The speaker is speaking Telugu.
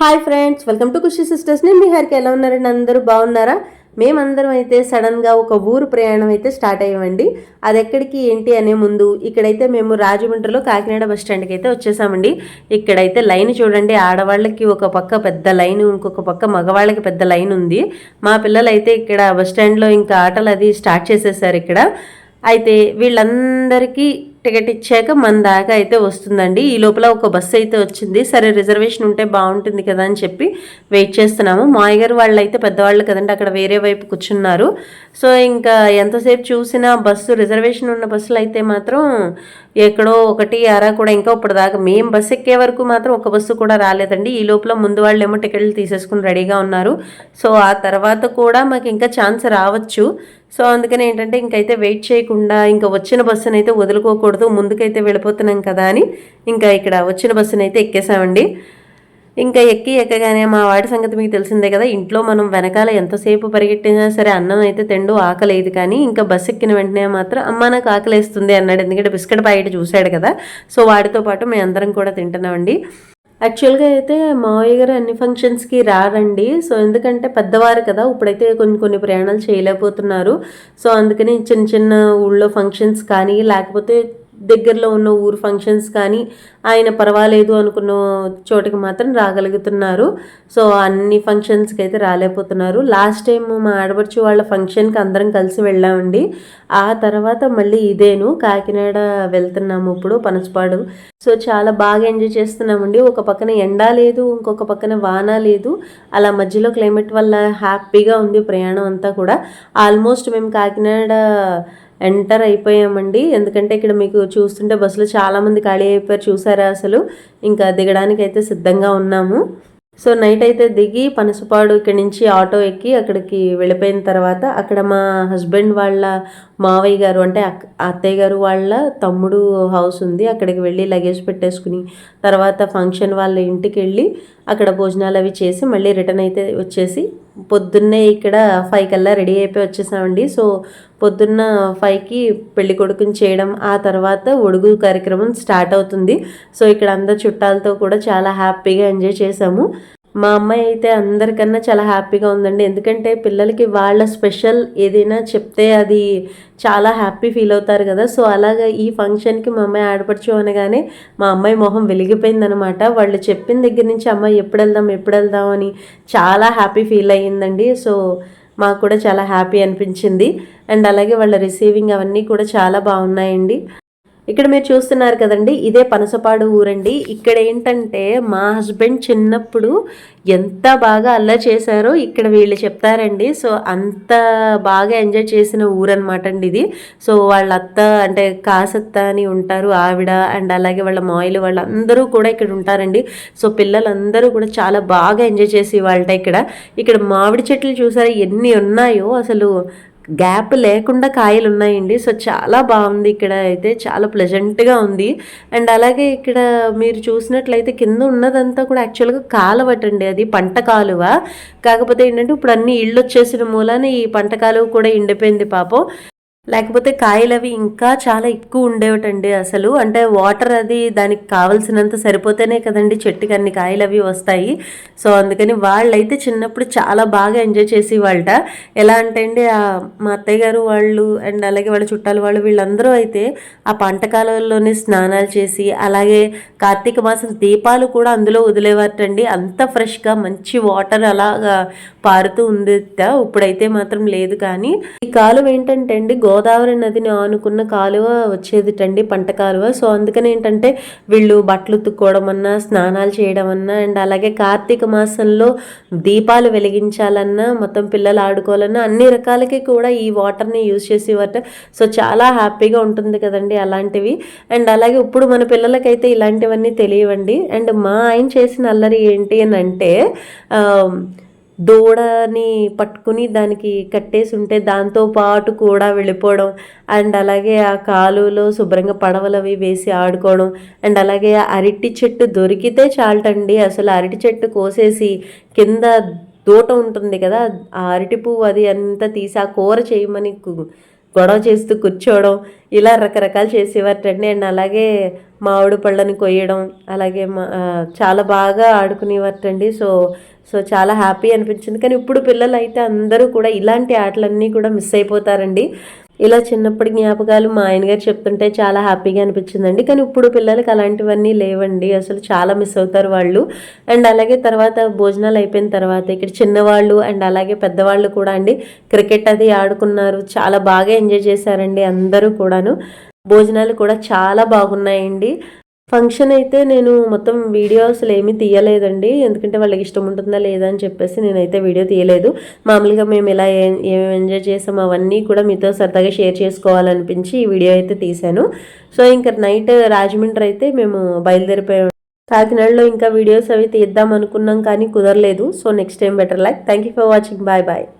Hi friends welcome to Khushi sisters నేను మీ ఎలా ఉన్నారండి? అందరూ బాగున్నారా? మేమందరం అయితే సడన్గా ఒక ఊరు ప్రయాణం అయితే స్టార్ట్ అయ్యామండి. అది ఎక్కడికి ఏంటి అనే ముందు ఇక్కడైతే మేము రాజమండ్రిలో కాకినాడ బస్ స్టాండ్కి అయితే వచ్చేసామండి. ఇక్కడైతే లైన్ చూడండి ఆడవాళ్ళకి ఒక పక్క పెద్ద లైన్ ఇంకొక పక్క మగవాళ్ళకి పెద్ద లైన్ ఉంది. మా పిల్లలు అయితే ఇక్కడ బస్ స్టాండ్లో ఇంకా ఆటలు అది స్టార్ట్ చేసేసారు ఇక్కడ. అయితే వీళ్ళందరికీ టికెట్ ఇచ్చాక మన దాకా అయితే వస్తుందండి. ఈ లోపల ఒక బస్సు అయితే వచ్చింది. సరే రిజర్వేషన్ ఉంటే బాగుంటుంది కదా అని చెప్పి వెయిట్ చేస్తున్నాము. మాయగారు వాళ్ళు అయితే పెద్దవాళ్ళు కదండి అక్కడ వేరే వైపు కూర్చున్నారు. సో ఇంకా ఎంతసేపు చూసినా బస్సు రిజర్వేషన్ ఉన్న బస్సులు అయితే మాత్రం ఎక్కడో ఒకటి అరా కూడా ఇంకా ఇప్పటిదాకా మేము బస్సు ఎక్కే వరకు మాత్రం ఒక బస్సు కూడా రాలేదండి. ఈ లోపల ముందు వాళ్ళు ఏమో టికెట్లు తీసేసుకుని రెడీగా ఉన్నారు. సో ఆ తర్వాత కూడా మాకు ఇంకా ఛాన్స్ రావచ్చు. సో అందుకని ఏంటంటే ఇంకైతే వెయిట్ చేయకుండా ఇంకా వచ్చిన బస్సును అయితే వదులుకోకూడదు ముందుకైతే వెళ్ళిపోతున్నాం కదా అని ఇంకా ఇక్కడ వచ్చిన బస్సును అయితే ఎక్కేసామండి. ఇంకా ఎక్కి ఎక్కగానే మా వాడి సంగతి మీకు తెలిసిందే కదా ఇంట్లో మనం వెనకాల ఎంతసేపు పరిగెట్టినా సరే అన్నం అయితే తిండు ఆకలేదు కానీ ఇంకా బస్సు ఎక్కిన వెంటనే మాత్రం అమ్మ నాకు ఆకలేస్తుంది అన్నాడు ఎందుకంటే బిస్కెట్ ప్యాకెట్ చూశాడు కదా. సో వాడితో పాటు మేము అందరం కూడా తింటున్నామండి. యాక్చువల్గా అయితే మావయ్య గారు అన్ని ఫంక్షన్స్కి రారండి. సో ఎందుకంటే పెద్దవారు కదా ఇప్పుడైతే కొన్ని కొన్ని ప్రయాణాలు చేయలేకపోతున్నారు. సో అందుకని చిన్న చిన్న ఊళ్ళో ఫంక్షన్స్ కానీ లేకపోతే దగ్గరలో ఉన్న ఊరు ఫంక్షన్స్ కానీ ఆయన పర్వాలేదు అనుకున్న చోటికి మాత్రం రాగలుగుతున్నారు. సో అన్ని ఫంక్షన్స్కి అయితే రాలేకపోతున్నారు. లాస్ట్ టైం మా ఆడపడుచు వాళ్ళ ఫంక్షన్కి అందరం కలిసి వెళ్ళామండి. ఆ తర్వాత మళ్ళీ ఇదేను. కాకినాడ వెళ్తున్నాము ఇప్పుడు పనసపాడు. సో చాలా బాగా ఎంజాయ్ చేస్తున్నామండి. ఒక పక్కన ఎండ లేదు ఇంకొక పక్కన వాన లేదు. అలా మధ్యలో క్లైమేట్ వల్ల హ్యాపీగా ఉంది ప్రయాణం అంతా కూడా. ఆల్మోస్ట్ మేము కాకినాడ ఎంటర్ అయిపోయామండి. ఎందుకంటే ఇక్కడ మీకు చూస్తుంటే బస్సులో చాలామంది ఖాళీ అయిపోయారు. చూసారా అసలు? ఇంకా దిగడానికి అయితే సిద్ధంగా ఉన్నాము. సో నైట్ అయితే దిగి పనసపాడు ఇక్కడి నుంచి ఆటో ఎక్కి అక్కడికి వెళ్ళిపోయిన తర్వాత అక్కడ మా హస్బెండ్ వాళ్ళ మావయ్య గారు అంటే అత్తయ్య గారు వాళ్ళ తమ్ముడు హౌస్ ఉంది. అక్కడికి వెళ్ళి లగేజ్ పెట్టేసుకుని తర్వాత ఫంక్షన్ వాళ్ళ ఇంటికి వెళ్ళి అక్కడ భోజనాలు అవి చేసి మళ్ళీ రిటర్న్ అయితే వచ్చేసి పొద్దున్నే ఇక్కడ ఫైవ్ కల్లా రెడీ అయిపోయి వచ్చేసామండి. సో పొద్దున్న ఫైవ్కి పెళ్ళి కొడుకుని చేయడం ఆ తర్వాత ఒడుగు కార్యక్రమం స్టార్ట్ అవుతుంది. సో ఇక్కడ అందరు చుట్టాలతో కూడా చాలా హ్యాపీగా ఎంజాయ్ చేసాము. మా అమ్మాయి అయితే అందరికన్నా చాలా హ్యాపీగా ఉందండి. ఎందుకంటే పిల్లలకి వాళ్ళ స్పెషల్ ఏదైనా చెప్తే అది చాలా హ్యాపీ ఫీల్ అవుతారు కదా. సో అలాగా ఈ ఫంక్షన్కి మా అమ్మాయి ఆడపడుచు అనగానే మా అమ్మాయి మొహం వెలిగిపోయిందనమాట. వాళ్ళు చెప్పిన దగ్గర నుంచి అమ్మాయి ఎప్పుడు వెళ్దాం ఎప్పుడు వెళ్దాం అని చాలా హ్యాపీ ఫీల్ అయ్యిందండి. సో మాకు కూడా చాలా హ్యాపీ అనిపించింది. అండ్ అలాగే వాళ్ళ రిసీవింగ్ అవన్నీ కూడా చాలా బాగున్నాయండి. ఇక్కడ మీరు చూస్తున్నారు కదండి ఇదే పనసపాడు ఊరండి. ఇక్కడ ఏంటంటే మా హస్బెండ్ చిన్నప్పుడు ఎంత బాగా అల్ల చేశారో ఇక్కడ వీళ్ళు చెప్తారండి. సో అంత బాగా ఎంజాయ్ చేసిన ఊరనమాట అండి ఇది. సో వాళ్ళ అత్త అంటే కాసత్త అని ఉంటారు ఆవిడ అండ్ అలాగే వాళ్ళ మాయిలు వాళ్ళందరూ కూడా ఇక్కడ ఉంటారండి. సో పిల్లలందరూ కూడా చాలా బాగా ఎంజాయ్ చేసి వాళ్ళ ఇక్కడ. ఇక్కడ మామిడి చెట్లు చూసారా ఎన్ని ఉన్నాయో అసలు గ్యాప్ లేకుండా కాయలు ఉన్నాయండి సో చాలా బాగుంది. ఇక్కడ అయితే చాలా ప్లెజెంట్గా ఉంది. అండ్ అలాగే ఇక్కడ మీరు చూసినట్లయితే కింద ఉన్నదంతా కూడా యాక్చువల్గా కాలువటండి. అది పంట కాలువ. కాకపోతే ఏంటంటే ఇప్పుడు అన్ని ఇళ్ళు వచ్చేసిన మూలాన ఈ పంట కాలువ కూడా ఎండిపోయింది పాపం. లేకపోతే కాయలు అవి ఇంకా చాలా ఎక్కువ ఉండేవటండి అసలు. అంటే వాటర్ అది దానికి కావాల్సినంత సరిపోతేనే కదండి చెట్టుకి అన్ని కాయలు అవి వస్తాయి. సో అందుకని వాళ్ళైతే చిన్నప్పుడు చాలా బాగా ఎంజాయ్ చేసి వాళ్ళట ఎలా అంటే అండి మా అత్తయ్య గారు వాళ్ళు అండ్ అలాగే వాళ్ళ చుట్టాలు వాళ్ళు వీళ్ళందరూ అయితే ఆ పంట కాలంలోనే స్నానాలు చేసి అలాగే కార్తీక మాసం దీపాలు కూడా అందులో వదిలేవారటండి. అంత ఫ్రెష్గా మంచి వాటర్ అలాగా పారుతూ ఉంది ఇప్పుడైతే మాత్రం లేదు కానీ ఈ కాలం ఏంటంటే అండి గోదావరి నదిని ఆనుకున్న కాలువ వచ్చేదిటండి పంట కాలువ. సో అందుకని ఏంటంటే వీళ్ళు బట్టలు ఉతుక్కోవడం అన్నా స్నానాలు చేయడం అన్నా అండ్ అలాగే కార్తీక మాసంలో దీపాలు వెలిగించాలన్నా మొత్తం పిల్లలు ఆడుకోవాలన్నా అన్ని రకాలకి కూడా ఈ వాటర్ని యూజ్ చేసేవారట సో చాలా హ్యాపీగా ఉంటుంది కదండి అలాంటివి. అండ్ అలాగే ఇప్పుడు మన పిల్లలకైతే ఇలాంటివన్నీ తెలియవండి. అండ్ మా ఆయన చేసిన అల్లరి ఏంటి అని అంటే దూడని పట్టుకుని దానికి కట్టేసి ఉంటే దాంతో పాటు కూడా వెళ్ళిపోవడం. అండ్ అలాగే ఆ కాలువలో శుభ్రంగా పడవలవి వేసి ఆడుకోవడం. అండ్ అలాగే అరటి చెట్టు దొరికితే చాలటండి. అసలు అరటి చెట్టు కోసేసి కింద దూట ఉంటుంది కదా ఆ అరటి పువ్వు అది అంతా తీసి ఆ కూర చేయమని గొడవ చేస్తూ కూర్చోవడం. ఇలా రకరకాలు చేసేవారటండి అండ్ అలాగే మామిడి పళ్ళని కొయ్యడం అలాగే మా- చాలా బాగా ఆడుకునేవారటండి సో సో చాలా హ్యాపీ అనిపించింది. కానీ ఇప్పుడు పిల్లలు అయితే అందరూ కూడా ఇలాంటి ఆటలన్నీ కూడా మిస్ అయిపోతారండి. ఇలా చిన్నప్పటి జ్ఞాపకాలు మా ఆయన గారు చెప్తుంటే చాలా హ్యాపీగా అనిపించిందండి. కానీ ఇప్పుడు పిల్లలకి అలాంటివన్నీ లేవండి. అసలు చాలా మిస్ అవుతారు వాళ్ళు. అండ్ అలాగే తర్వాత భోజనాలు అయిపోయిన తర్వాత ఇక్కడ చిన్నవాళ్ళు అండ్ అలాగే పెద్దవాళ్ళు కూడా అండి. క్రికెట్ అది ఆడుకున్నారు. చాలా బాగా ఎంజాయ్ చేశారండి అందరూ కూడాను. భోజనాలు కూడా చాలా బాగున్నాయండి. ఫంక్షన్ అయితే నేను మొత్తం వీడియోస్లు ఏమీ తీయలేదండి. ఎందుకంటే వాళ్ళకి ఇష్టం ఉంటుందా లేదా అని చెప్పేసి నేనైతే వీడియో తీయలేదు. మామూలుగా మేము ఇలా ఏమేమి ఎంజాయ్ చేసాం అవన్నీ కూడా మీతో సరదాగా షేర్ చేసుకోవాలనిపించి ఈ వీడియో అయితే తీశాను. సో ఇంకా నైట్ రాజమండ్రి అయితే మేము బయలుదేరిపోయాం. కాకినాడలో ఇంకా వీడియోస్ అవి తీద్దాం అనుకున్నాం కానీ కుదరలేదు. So next time better like thank you for watching bye bye